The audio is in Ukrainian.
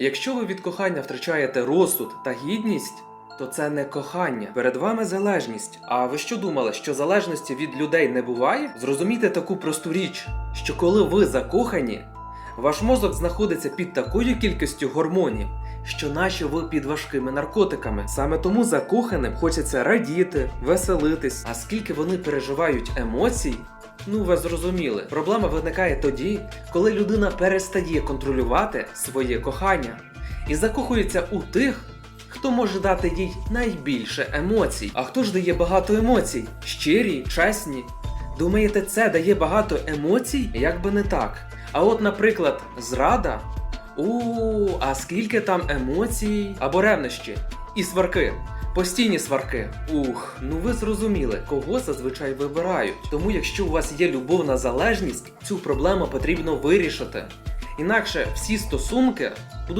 Якщо ви від кохання втрачаєте розсуд та гідність, то це не кохання. Перед вами залежність. А ви що думали, що залежності від людей не буває? Зрозумійте таку просту річ, що коли ви закохані, ваш мозок знаходиться під такою кількістю гормонів, що наче ви під важкими наркотиками. Саме тому закоханим хочеться радіти, веселитись. А скільки вони переживають емоцій, Ну, ви зрозуміли. Проблема виникає тоді, коли людина перестає контролювати своє кохання і закохується у тих, хто може дати їй найбільше емоцій. А хто ж дає багато емоцій? Щирі, чесні. Думаєте, це дає багато емоцій? Як би не так. А от, наприклад, зрада. У, а скільки там емоцій або ревнощі і сварки. Постійні сварки. Ух, ну ви зрозуміли, кого зазвичай вибирають. Тому, якщо у вас є любовна залежність, цю проблему потрібно вирішити. Інакше всі стосунки будуть